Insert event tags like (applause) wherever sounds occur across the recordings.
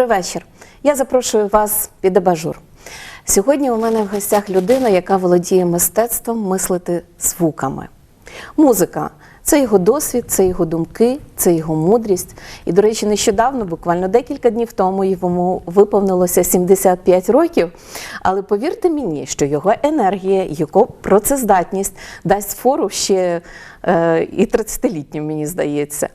Добрий вечір. Я запрошую вас під абажур. Сьогодні у мене в гостях людина, яка володіє мистецтвом мислити звуками. Музика це його досвід, це його думки, це його мудрість. І, до речі, нещодавно, буквально декілька днів тому, йому виповнилося 75 років. Але повірте мені, що його енергія, його працездатність дасть фору ще і 30-літнім, мені здається.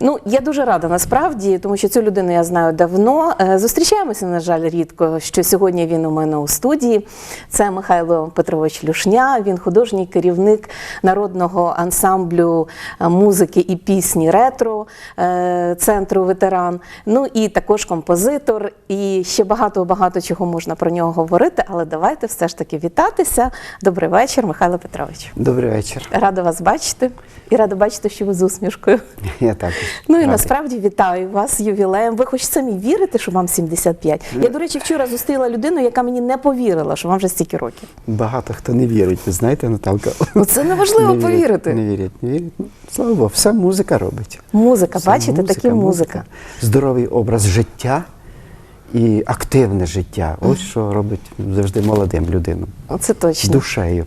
Ну, я дуже рада насправді, тому що цю людину я знаю давно. Е, Зустрічаємося, на жаль, рідко, що сьогодні він у мене у студії. Це Михайло Петрович Люшня. Він художній керівник народного ансамблю е, музики і пісні ретро е, центру ветеран. Ну і також композитор. І ще багато багато чого можна про нього говорити. Але давайте все ж таки вітатися. Добрий вечір, Михайло Петрович. Добрий вечір. Рада вас бачити і рада бачити, що ви з усмішкою. (laughs) Я також. Ну і насправді вітаю вас з ювілеєм. Ви хоч самі вірите, що вам 75? Я, до речі, вчора зустріла людину, яка мені не повірила, що вам вже стільки років. Багато хто не вірить, ви знаєте, Наталка. Ну це неважливо (laughs) Не повірити. Не вірять, не вірять. Ну, слава Богу, все музика робить. Музика, бачите, такі музика. Здоровий образ життя і активне життя. Ось що робить завжди молодим людину. Це точно. Душею.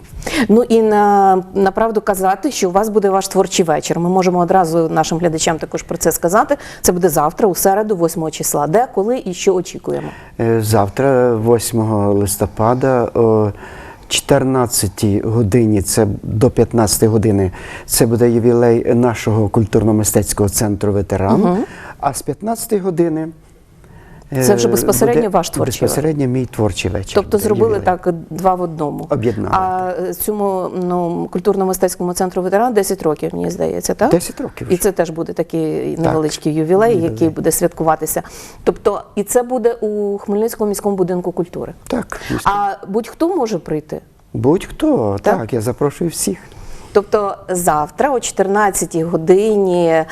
Ну і на, на правду казати, що у вас буде ваш творчий вечір. Ми можемо одразу нашим глядачам також про це сказати. Це буде завтра, у середу, 8 числа. Де, коли і що очікуємо? Е, Завтра, 8 листопада, о 14 годині, це до 15 години, це буде ювілей нашого культурно-мистецького центру ветеран. А з 15 години. Це вже безпосередньо буде ваш творчий вечір? Безпосередньо мій творчий вечір. Тобто зробили ювілей. так два в одному. Об'єднали, А е, цьому ну, культурно-мистецькому центру ветеран 10 років, мені здається, так? 10 років І це теж буде такий невеличкий ювілей, Ювілей. який буде святкуватися. Тобто, і це буде у Хмельницькому міському будинку культури. Так, А будь-хто може прийти. будь-хто, Так. так. я запрошую всіх. Тобто завтра о 14-й годині е,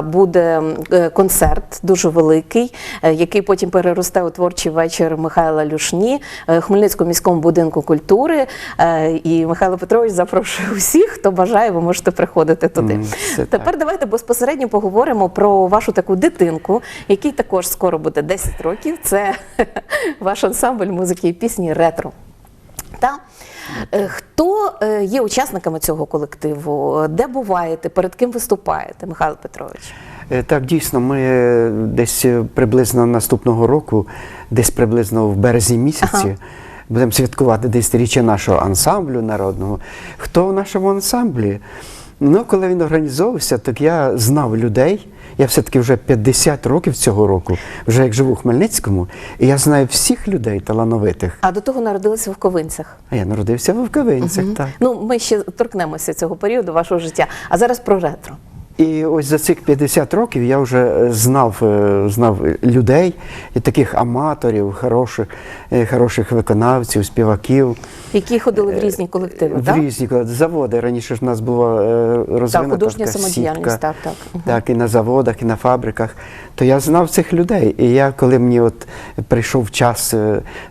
буде е, концерт дуже великий, е, який потім переросте у творчий вечір Михайла Люшні в Хмельницькому міському будинку культури. І Михайло Петрович запрошує усіх, хто бажає, ви можете приходити туди. Це Тепер так. давайте безпосередньо поговоримо про вашу таку дитинку, якій також скоро буде 10 років. Це (laughs) ваш ансамбль музики і пісні ретро. Та хто е, є учасниками цього колективу? Де буваєте? Перед ким виступаєте, Михайло Петрович? Е, Так, дійсно, ми е, десь е, приблизно наступного року, десь приблизно в березні місяці, Ага. будемо святкувати десятиріччя нашого ансамблю народного. Хто в нашому ансамблі? Ну, коли він організовувався, так я знав людей. Я все-таки вже 50 років цього року, вже як живу у Хмельницькому, і я знаю всіх людей талановитих. А до того народилися в Ковинцях. А я народився в Вовковинцях, так. Ну, ми ще торкнемося цього періоду вашого життя. А зараз про ретро. І ось за цих 50 років я вже е, знав, е, знав людей, і таких аматорів, хороших, е, хороших виконавців, співаків. Які ходили в різні колективи, в так? різні коли- заводи. Раніше ж в нас була розвинута художня така самодіяльність, сітка. так, так. Так, і на заводах, і на фабриках. То я знав цих людей. І я, коли мені от прийшов час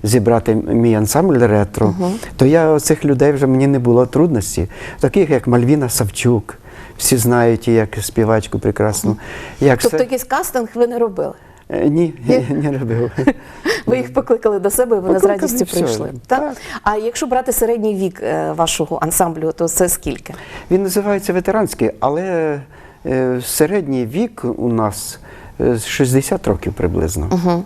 зібрати мій ансамбль ретро, то я цих людей вже мені не було трудності. Таких як Мальвіна Савчук. Всі знають її як співачку прекрасну. Як Тобто якийсь кастинг ви не робили? Е, Ні, (laughs) не робив. (laughs) Ви їх покликали до себе, і вони з радістю прийшли. Так? Так. А якщо брати середній вік е, вашого ансамблю, то це скільки? Він називається ветеранський, але е, середній вік у нас е, 60 років приблизно.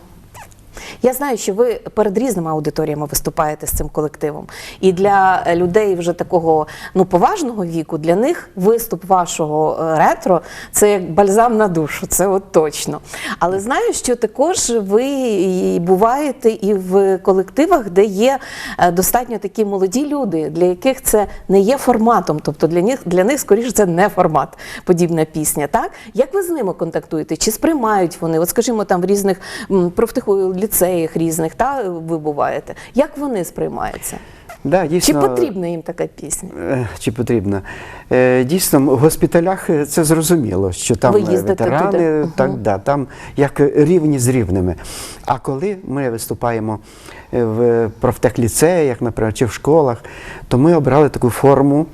Я знаю, що ви перед різними аудиторіями виступаєте з цим колективом. І для людей вже такого ну поважного віку, для них виступ вашого е, ретро це як бальзам на душу, це от точно. Але знаю, що також ви буваєте і в колективах, де є е, достатньо такі молоді люди, для яких це не є форматом, тобто для них для них скоріше це не формат, подібна пісня. Так як ви з ними контактуєте? Чи сприймають вони? От скажімо, там в різних профтеху- ліцеях різних, та ви буваєте. Як вони сприймаються? Да, Чи потрібна їм така пісня? Е, Чи потрібно? Е, Дійсно, в госпіталях е, це зрозуміло, що там Ви е, ветерани, туди? так, да, там як рівні з рівними. А коли ми виступаємо е, в профтехліцеях, наприклад, чи в школах, то ми обрали таку форму,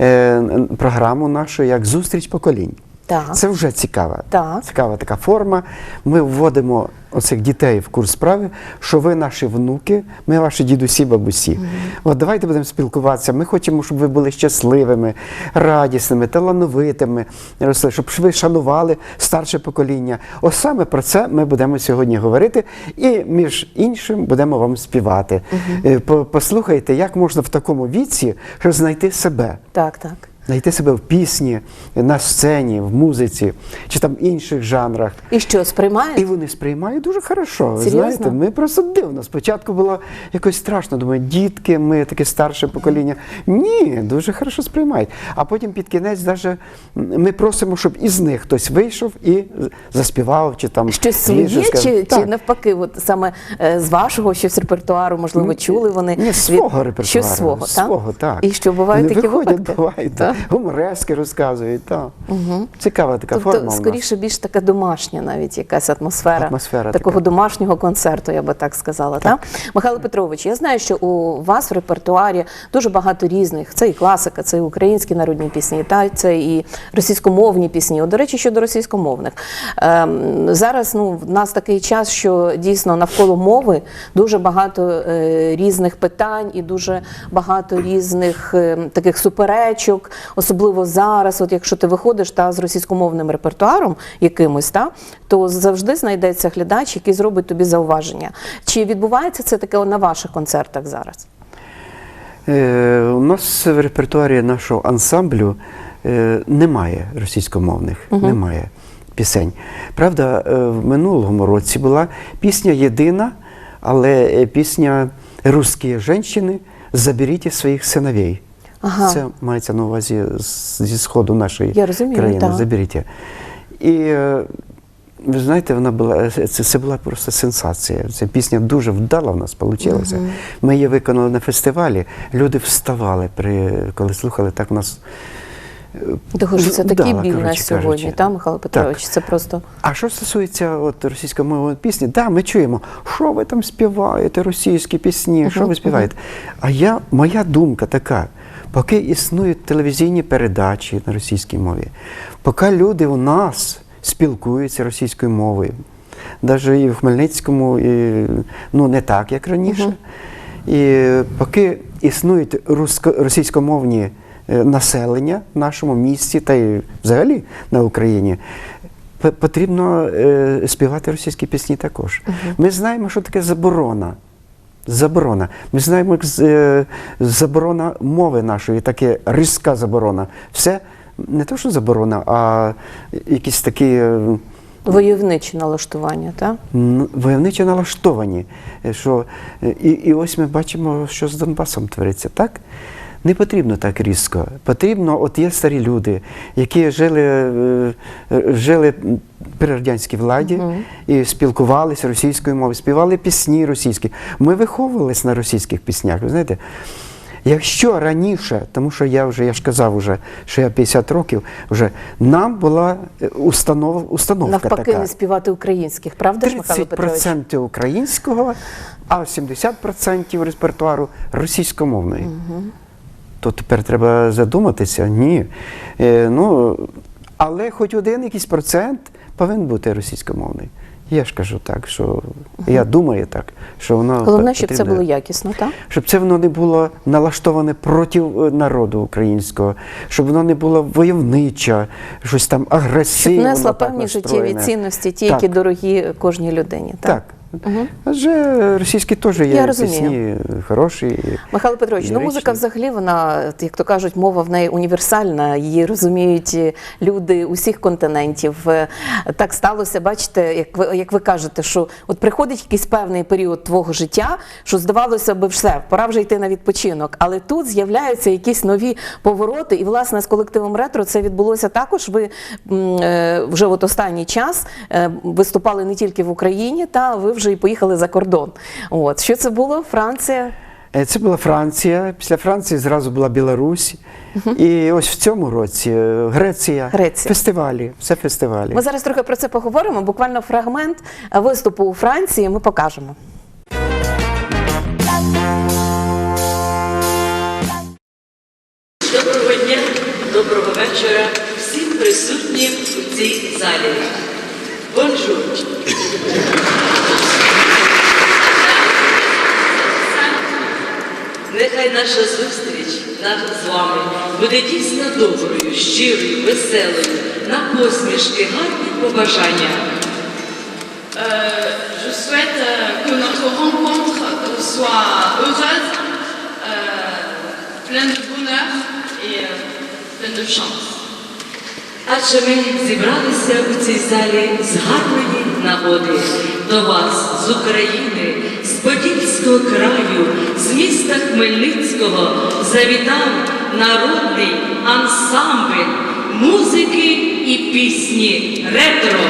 е, програму нашу як зустріч поколінь. Так. Це вже цікава. Так. Цікава така форма. Ми вводимо оцих дітей в курс справи, що ви наші внуки, ми ваші дідусі, бабусі. От давайте будемо спілкуватися. Ми хочемо, щоб ви були щасливими, радісними, талановитими, росли, щоб ви шанували старше покоління. Ось саме про це ми будемо сьогодні говорити. І між іншим будемо вам співати. Е, по- Послухайте, як можна в такому віці знайти себе. Так, так. Знайти себе в пісні, на сцені, в музиці чи там інших жанрах. І що, сприймають? І вони сприймають дуже хорошо. Ви Серйозно? знаєте, ми просто дивно. Спочатку було якось страшно. Думаю, дітки, ми таке старше покоління. Ні, дуже хорошо сприймають. А потім під кінець даже ми просимо, щоб із них хтось вийшов і заспівав, чи там Щось своє, чи, чи навпаки, от саме е, з вашого щось репертуару, можливо, чули вони Ні, свого репертуару. Щось свого, свого, так. І що бувають Вони такі виходять, випадки? бувають, Так? Гуморески розказують. Так. Цікава така форма. Тобто, нас. скоріше, більш така домашня навіть якась атмосфера, Атмосфера такого така. домашнього концерту, я би так сказала. Так. Михайло Петрович, я знаю, що у вас в репертуарі дуже багато різних. Це і класика, це і українські народні пісні, та це і російськомовні пісні. От, до речі, щодо російськомовних. Ем, зараз ну, в нас такий час, що дійсно навколо мови дуже багато е, різних питань і дуже багато різних е, таких суперечок, особливо зараз, от якщо ти виходиш та з російськомовним репертуаром якимось, та то завжди знайдеться глядач, який зробить тобі зауваження. Чи відбувається це таке на ваших концертах зараз? Е, у нас в репертуарі нашого ансамблю е, немає російськомовних, немає пісень. Правда, е, в минулому році була пісня єдина, але е, пісня «Русські жінки заберіть своїх синовей. Ага. Це мається на увазі зі сходу нашої Я розумію, країни. так. Заберіть. І е, ви знаєте, вона була це, це була просто сенсація. Ця пісня дуже вдала в нас вийшла. Ми її виконали на фестивалі. Люди вставали, при, коли слухали, так у нас. е, Того що це такий біль на сьогодні, кажучи. та, Михайло Петрович? Так. Це просто А що стосується от російськомовної пісні, да, ми чуємо, що ви там співаєте, російські пісні, що ви співаєте. А я, моя думка така, поки існують телевізійні передачі на російській мові, поки люди у нас спілкуються російською мовою, навіть і в Хмельницькому, і, ну не так, як раніше. І поки існують російськомовні е, населення в нашому місті та й взагалі на Україні, потрібно е, співати російські пісні також. Ми знаємо, що таке заборона. Заборона. Ми знаємо, як е, заборона мови нашої, таке різка заборона. Все не то, що заборона, а якісь такі. е, войовниче налаштування, так? Войовничі налаштовані. е, Що, і, і ось ми бачимо, що з Донбасом твориться, так? Не потрібно так різко. Потрібно, от є старі люди, які жили, е, жили при радянській владі і спілкувалися російською мовою, співали пісні російські. Ми виховувалися на російських піснях. Ви знаєте, якщо раніше, тому що я вже, я ж казав, вже, що я 50 років, вже нам була е, установ, установка Навпаки, така. не співати українських, правда ж, Михайло Петрович? 30% українського, а 70% репертуару російськомовної. То тепер треба задуматися. Ні. Е, ну, але хоч один якийсь процент повинен бути російськомовний. Я ж кажу так, що я думаю так, що воно Головне, щоб це було якісно, так? щоб це воно не було налаштоване проти е, народу українського, щоб воно не було войовниче, щось там Щоб агресивне. несла так певні життєві цінності, ті, Так. які дорогі кожній людині. Так? Так. Адже російські теж є Я пісні хороші. Михайло Петрович, ну музика взагалі вона, як то кажуть, мова в неї універсальна. Її розуміють люди усіх континентів. Е, Так сталося, бачите, як ви як ви кажете, що от приходить якийсь певний період твого життя, що здавалося би, все, пора вже йти на відпочинок. Але тут з'являються якісь нові повороти, і власне з колективом ретро це відбулося також. Ви е, вже от останній час е, виступали не тільки в Україні, та ви вже і поїхали за кордон. От що це було? Франція. Е, Це була Франція. Після Франції зразу була Білорусь. І ось в цьому році е, Греція. Греція. Фестивалі. Все фестивалі. Ми зараз трохи про це поговоримо. Буквально фрагмент виступу у Франції ми покажемо. Буде дійсно доброю, щирою, веселою, на посмішки, гарні побажання. Euh, je souhaite euh, que notre rencontre soit heureuse, euh, pleine de bonheur et euh, pleine de chance. Адже ми зібралися у цій залі з гарної нагоди до вас з України, з Подільського краю, з міста Хмельницького завітав народний ансамбль музики і пісні ретро.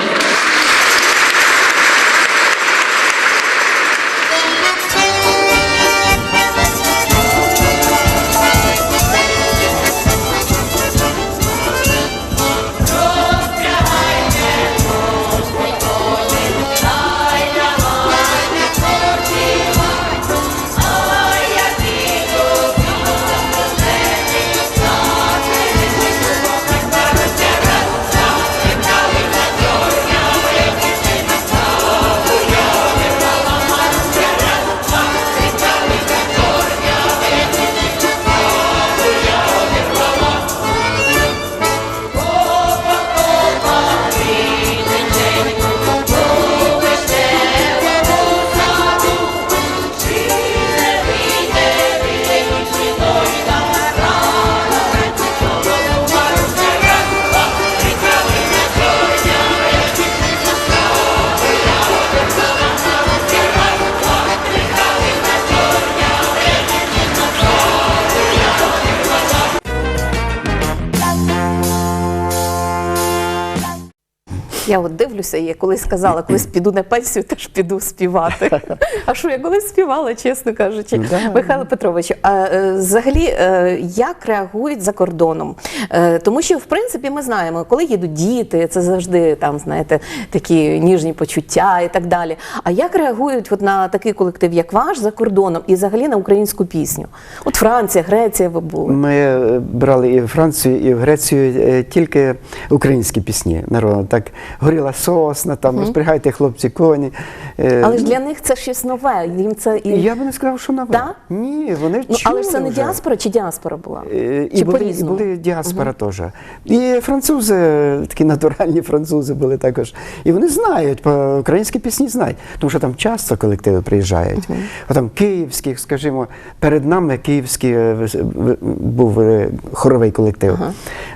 Я от дивлюся, і я колись сказала, колись піду на пенсію, теж піду співати. (laughs) А що я колись співала, чесно кажучи, Михайло Петрович, а е, взагалі е, як реагують за кордоном? Е, тому що, в принципі, ми знаємо, коли їдуть діти, це завжди там, знаєте, такі ніжні почуття і так далі. А як реагують от на такий колектив, як ваш, за кордоном, і взагалі на українську пісню? От Франція, Греція, ви були. Ми брали і в Францію, і в Грецію тільки українські пісні. Народно так горіла сосна, там розпрягайте хлопці коні. Е, Але ж для них це щось нове. Їм це і Я би не сказав, що нове. Да? Ні, вони ну, але ж це не вже. діаспора чи діаспора була? Е, І Чи були, і по-різному? були діаспора теж. І французи, такі натуральні французи були також. І вони знають, по українські пісні знають, тому що там часто колективи приїжджають. А там київських, скажімо, перед нами київський е, вис- в- був е, хоровий колектив.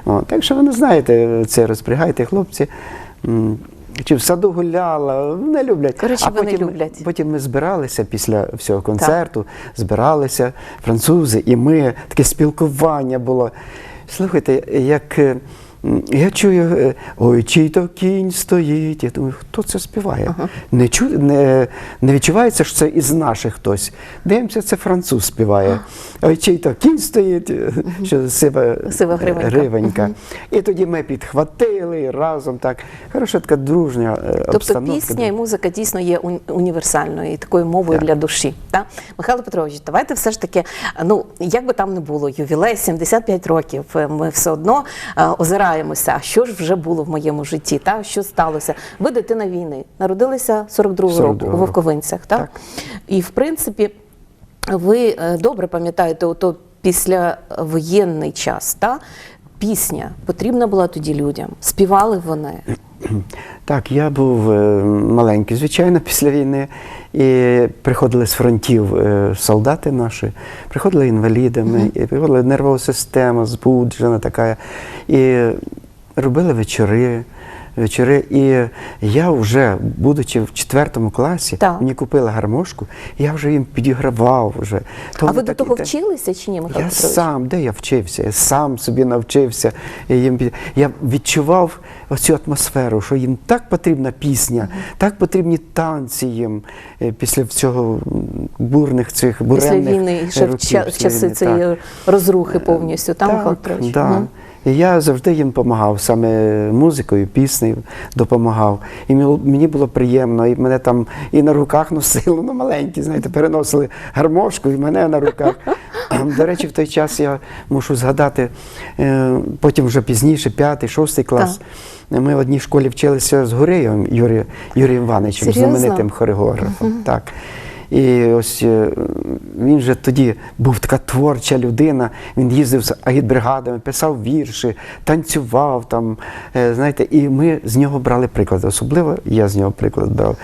О, так що вони знаєте, це розпрягайте, хлопці. М, Чи в саду гуляла, не люблять. Коротше, а вони потім, люблять. потім ми збиралися після всього концерту, збиралися французи, і ми таке спілкування було. Слухайте, як е, я чую, е, ой, чий то кінь стоїть. Я думаю, хто це співає? Не, чу, не, не відчувається, що це із наших хтось. Дивимося, це француз співає. Ой, чий то кінь стоїть, е, що сива, Сива гривенька. гривенька. І тоді ми підхватили разом так. Хороша така дружня е, Тобто обстановка. пісня і музика дійсно є універсальною і такою мовою Так. для душі. Та? Михайло Петрович, давайте все ж таки, ну як би там не було, ювілей 75 років. е, Ми все одно е, озираємося. А що ж вже було в моєму житті? Та що сталося? Ви дитина війни, народилися 42-го року 42-го у. Вовковинцях. Так? Так. І в принципі, ви е, добре пам'ятаєте, ото післявоєнний час. Та? Пісня потрібна була тоді людям. Співали вони. Так, я був е, маленький, звичайно, після війни. І приходили з фронтів е, солдати наші, приходили інвалідами, і приходила нервова система, збуджена така. І робили вечори. Вечори. І я вже, будучи в четвертому класі, Так. мені купили гармошку, я вже їм підігравав. Вже. То А ви до того так- вчилися чи ні, Михайло я Петрович? сам, де я вчився? Я сам собі навчився. Я, їм, я відчував оцю атмосферу, що їм так потрібна пісня, так потрібні танці їм е, після цього бурних цих Після буремних війни, ще в після часи цієї розрухи повністю. Там Михайло Так, да. Мгм. І я завжди їм допомагав, саме музикою, піснею допомагав. І мені- було приємно, і мене там і на руках носили, ну маленькі, знаєте, переносили гармошку, і мене на руках. До речі, в той час я мушу згадати, е, потім вже пізніше, п'ятий, шостий клас. Ми в одній школі вчилися з Гуреєвим Юрієм, Юрієм Івановичем, знаменитим хореографом. Так. І ось е, він же тоді був така творча людина. Він їздив з агітбригадами, писав вірші, танцював там. е, Знаєте, і ми з нього брали приклад. Особливо я з нього приклад брав.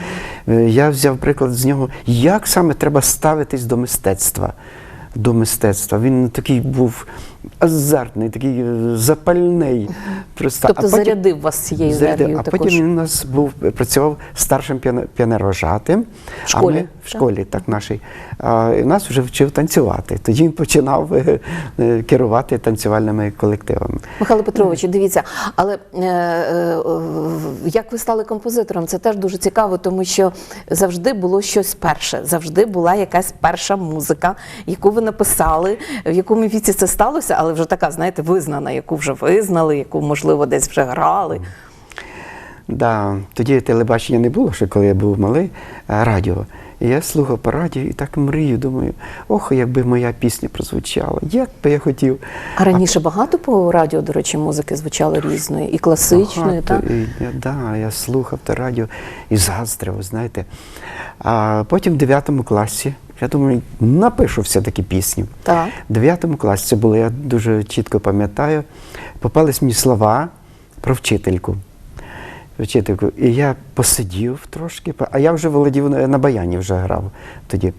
Е, Я взяв приклад з нього, як саме треба ставитись до мистецтва. До мистецтва. Він такий був азартний, такий е, запальний. Просто. Тобто А потім- зарядив вас цією Зарядив. енергією А також. потім він у нас був працював старшим піанерожатим. В школі, А ми, так? в школі, так, нашій. А, і нас вже вчив танцювати. Тоді він починав е, е, керувати танцювальними колективами. Михайло Петровичу, дивіться, але е, е, е, як ви стали композитором, це теж дуже цікаво, тому що завжди було щось перше, завжди була якась перша музика, яку ви написали, в якому віці це сталося, але вже така, знаєте, визнана, яку вже визнали, яку, можливо, десь вже грали. Да, тоді телебачення не було, ще коли я був малий, а радіо. І я слухав по радіо і так мрію, думаю, ох, якби моя пісня прозвучала, як би я хотів. А раніше багато по радіо, до речі, музики звучало різної, і класичної, так? І, я, да, я слухав те радіо і заздрив, знаєте. А потім в 9 класі, я думаю, напишу все-таки пісню. Так. В 9 класі це було, я дуже чітко пам'ятаю, попались мені слова про вчительку. Вчительку. І я посидів трошки, а я вже володів на на баяні вже грав тоді.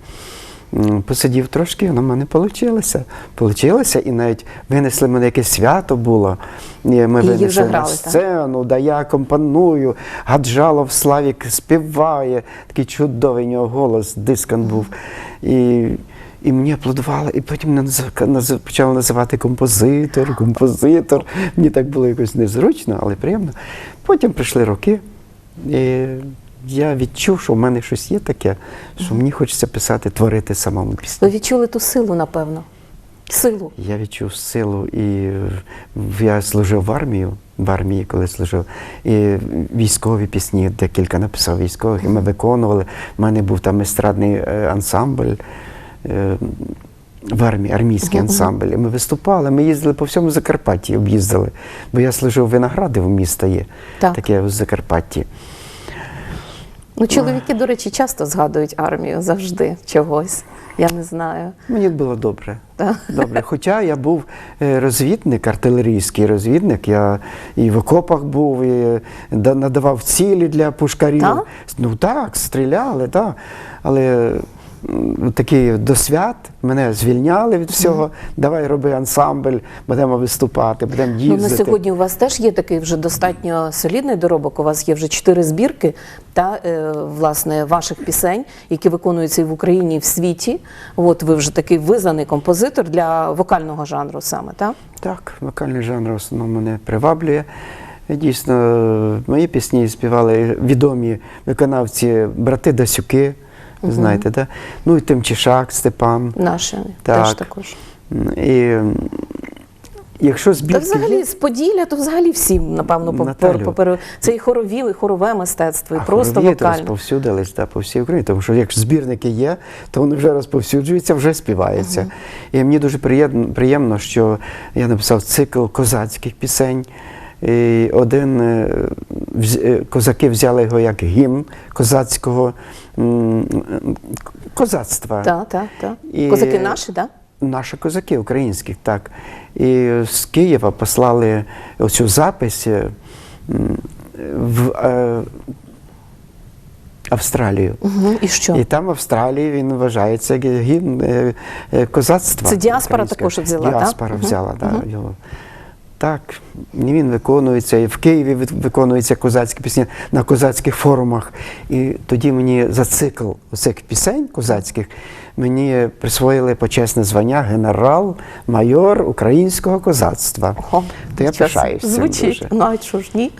Посидів трошки, воно в мене вийшло. Получилося, і навіть винесли мене якесь свято було. І ми І винесли на грали, так? сцену, да я компоную, Гаджалов Славік співає, такий чудовий у нього голос, дискан був. І, і мені аплодували, і потім мене почали називати композитор, композитор. Мені так було якось незручно, але приємно. Потім прийшли роки, і я відчув, що в мене щось є таке, що мені хочеться писати, творити самому пісню. Ви відчули ту силу, напевно. Силу. Я відчув силу і я служив в армію, в армії, коли служив, і військові пісні, декілька написав військових, і ми виконували. У мене був там естрадний е, ансамбль. е, В армії, армійський ансамбль. І ми виступали, ми їздили по всьому Закарпатті, об'їздили. Бо я служив в Виноградів, місто є, Так. таке в Закарпатті. Ну, чоловіки, до речі, часто згадують армію завжди чогось. Я не знаю. Мені було добре. Да. Добре. Хоча я був е, розвідник, артилерійський розвідник. Я і в окопах був, і надавав цілі для пушкарів. Да? Ну так, стріляли, так. Але такий до свят мене звільняли від всього. Давай роби ансамбль, будемо виступати, будемо Ну, на сьогодні у вас теж є такий вже достатньо солідний доробок. У вас є вже чотири збірки та е, власне ваших пісень, які виконуються і в Україні, і в світі. От ви вже такий визнаний композитор для вокального жанру саме, так? Так, вокальний жанр в основному мене приваблює. Дійсно, мої пісні співали відомі виконавці брати Дасюки, знаєте, да? ну і Тимчишак, Степан. Наші Так. теж також. І якщо Та збірки взагалі є, з Поділля, то взагалі всі, напевно, по- Наталю. Це і хорові, і хорове мистецтво, і а просто то вокально. розповсюдились да, по всій Україні, тому що якщо збірники є, то вони вже розповсюджуються, вже співаються. І мені дуже приємно, що я написав цикл козацьких пісень. І один е, е, козаки взяли його як гімн козацького козацтва. Так, так, так. І- Козаки наші, так? Наші козаки українських, так. І з Києва послали оцю запись е, в е, Австралію. Угу. І що? І там в Австралії він вважається гімн е, козацтва. Це діаспора також взяла, так? Діаспора Мгм. взяла, так. Його. Так, він виконується, і в Києві ви- виконуються козацькі пісні на козацьких форумах. І тоді мені за цикл цих пісень козацьких мені присвоїли почесне звання генерал-майор українського козацтва. Ого, То я пишаюся. Звучить. дуже. Ну, а що ж ні?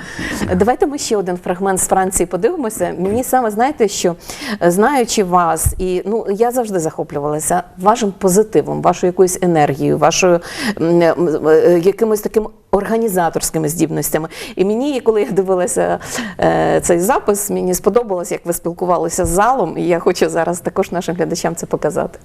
Давайте ми ще один фрагмент з Франції подивимося. Мені саме знаєте, що знаючи вас, і ну я завжди захоплювалася вашим позитивом, вашою якоюсь енергією, вашою е, якимось таким організаторськими здібностями. І мені, коли я дивилася е, цей запис, мені сподобалось, як ви спілкувалися з залом, і я хочу зараз також нашим глядачам це показати.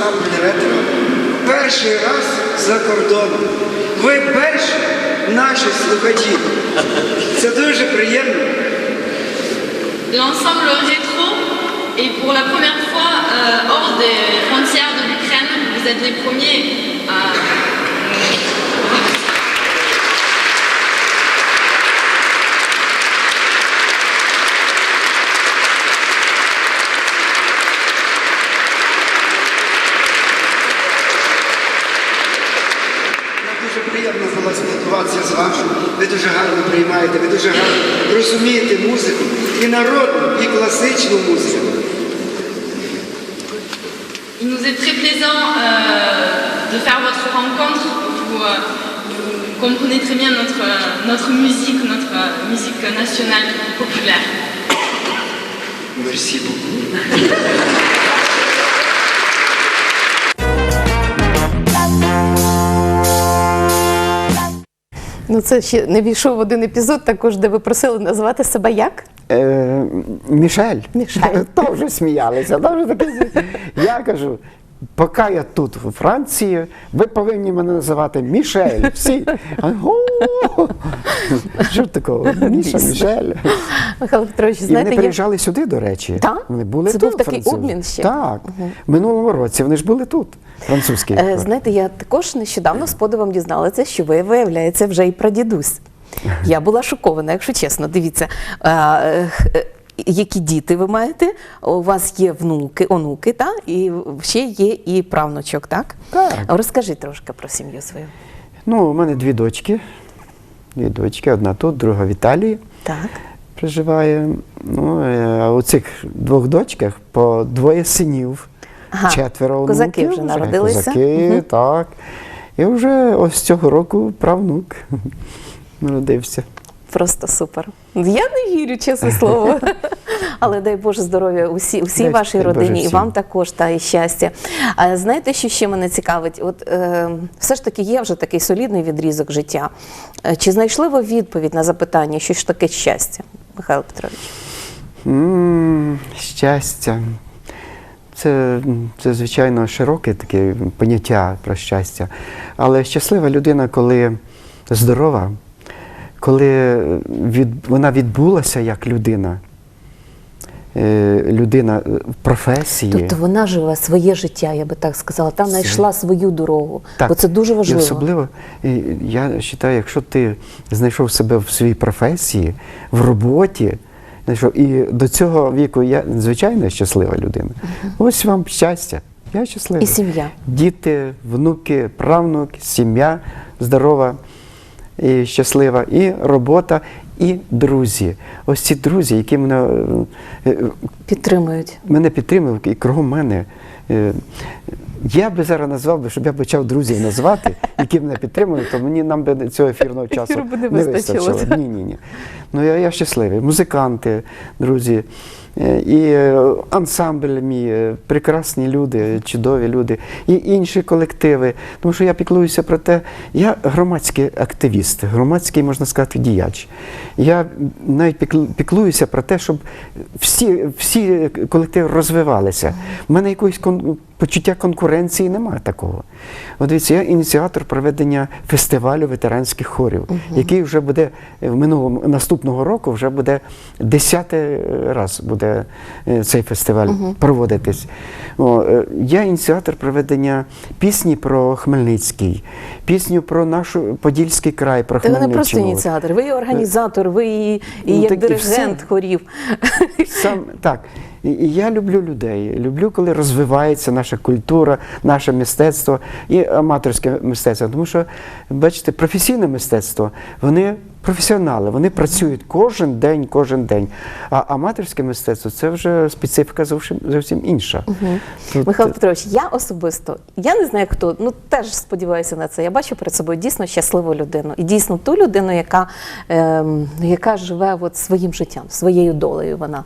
ансамбль ретро перший раз за кордоном. Ви перші наші слухачі. Це дуже приємно. L'ensemble rétro et pour la première fois euh, hors des frontières de l'Ukraine. Vous êtes les premiers дуже гарно приймаєте, ви дуже гарно розумієте музику і народну, і класичну музику. Il nous est très plaisant euh, de faire votre rencontre. Vous, euh, vous comprenez très bien notre, euh, notre musique, notre euh, musique nationale populaire. Мерсі beaucoup. (laughs) Ну, це ще не війшов один епізод, також де ви просили назвати себе як? Е, Мішель. Мішель. (laughs) То вже сміялися. то вже таке. Я кажу, поки я тут, у Франції, ви повинні мене називати Мішель. Всі. Що такого? Міша, Мішель. Михайло Петрович, І знаєте, вони приїжджали сюди, до речі. Так? Вони були Це тут. був такий французи. обмін ще? Так. Минулого році вони ж були тут, французькі. Е, Знаєте, я також нещодавно з подивом дізналася, що ви, виявляється, вже і прадідусь. Я була шокована, якщо чесно. Дивіться, е, е, е, які діти ви маєте? У вас є внуки, онуки, та? і ще є і правнучок, так? Так. Розкажіть трошки про сім'ю свою. Ну, у мене дві дочки. Дві дочки, одна тут, друга в Італії. Так. проживає. Ну, е, а у цих двох дочках по двоє синів, Ага, четверо козаки вже народилися? Козаки, Мгм. так. І вже ось цього року правнук (laughs) народився. Просто супер. Я не вірю, чесне слово. (laughs) Але дай Боже здоров'я усі, усій Дай- вашій дай Боже родині і вам також та і щастя. А знаєте, що ще мене цікавить? От е, все ж таки є вже такий солідний відрізок життя. Е, Чи знайшли ви відповідь на запитання, що ж таке щастя, Михайло Петрович? М, щастя. Це, це, звичайно, широке таке поняття про щастя. Але щаслива людина, коли здорова, коли від, вона відбулася як людина, е, людина в професії. Тобто вона живе своє життя, я би так сказала, там знайшла свою дорогу. Бо це дуже важливо. І особливо, я вважаю, якщо ти знайшов себе в своїй професії, в роботі, знайшов, і до цього віку я звичайно щаслива людина. Ось вам щастя. Я щасливий. І сім'я. Діти, внуки, правнуки, сім'я здорова і щаслива, і робота, і друзі. Ось ці друзі, які мене, е, е, Підтримують. мене підтримують і кругом мене. Я би зараз назвав би, щоб я почав друзів назвати, які мене підтримують, то мені нам би цього ефірного часу Ефіру не не вистачило, вистачило. Ні, ні, ні. Ну я, я щасливий. Музиканти, друзі. е, І е, ансамбль мій, е, прекрасні люди, чудові люди, і інші колективи. Тому що я піклуюся про те, я громадський активіст, громадський, можна сказати, діяч. Я навіть пікл- піклуюся про те, щоб всі, всі колективи розвивалися. У мене якоїсь кон- почуття конкуренції немає такого. От дивіться, я ініціатор проведення фестивалю ветеранських хорів, який вже буде е, в минулому наступного року, вже буде десятий раз буде е, цей фестиваль проводитись. О, е, я ініціатор проведення пісні про Хмельницький, пісню про наш Подільський край, про Та ви не просто ініціатор, ви і організатор, ви і, і Ну, як так диригент хорів. Сам так. І, і я люблю людей. Люблю, коли розвивається наша культура, наше мистецтво і аматорське мистецтво. Тому що, бачите, професійне мистецтво, вони професіонали, вони працюють кожен день, кожен день. А аматорське мистецтво це вже специфіка зовсім, зовсім інша. Тут, Михайло Петрович, я особисто, я не знаю хто, ну теж сподіваюся на це. Я бачу перед собою дійсно щасливу людину. І дійсно ту людину, яка, ем, яка живе от своїм життям, своєю долею вона.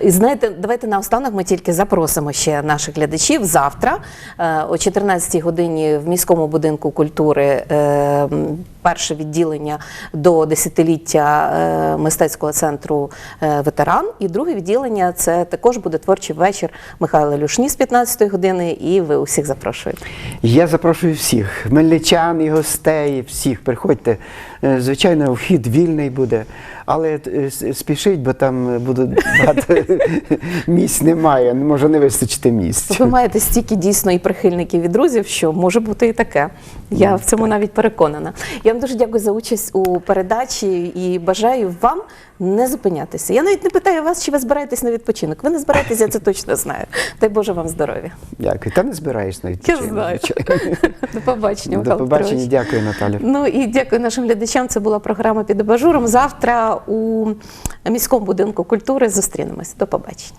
І знаєте, давайте наостанок ми тільки запросимо ще наших глядачів завтра е, о 14-й годині в міському будинку культури. ем, Перше відділення до десятиліття е, мистецького центру е, ветеран. І друге відділення це також буде творчий вечір Михайла Люшні з 15 години, і ви усіх запрошуєте. Я запрошую всіх, хмельничан і гостей, всіх. Приходьте. Е, Звичайно, вхід вільний буде, але е, спішіть, бо там буде багато (laughs) місць немає, може не вистачити місць. Ви маєте стільки дійсно і прихильників і друзів, що може бути і таке. Я в цьому навіть переконана. Я вам дуже дякую за участь у передачі і бажаю вам не зупинятися. Я навіть не питаю вас, чи ви збираєтесь на відпочинок. Ви не збираєтесь, я це точно знаю. Дай Боже вам здоров'я. Дякую. Та не збираєш на відпочинок. Я знаю. (laughs) До побачення. До побачення, дякую, Наталя. Ну і дякую нашим глядачам. Це була програма під абажуром. Завтра у міському будинку культури зустрінемось. До побачення.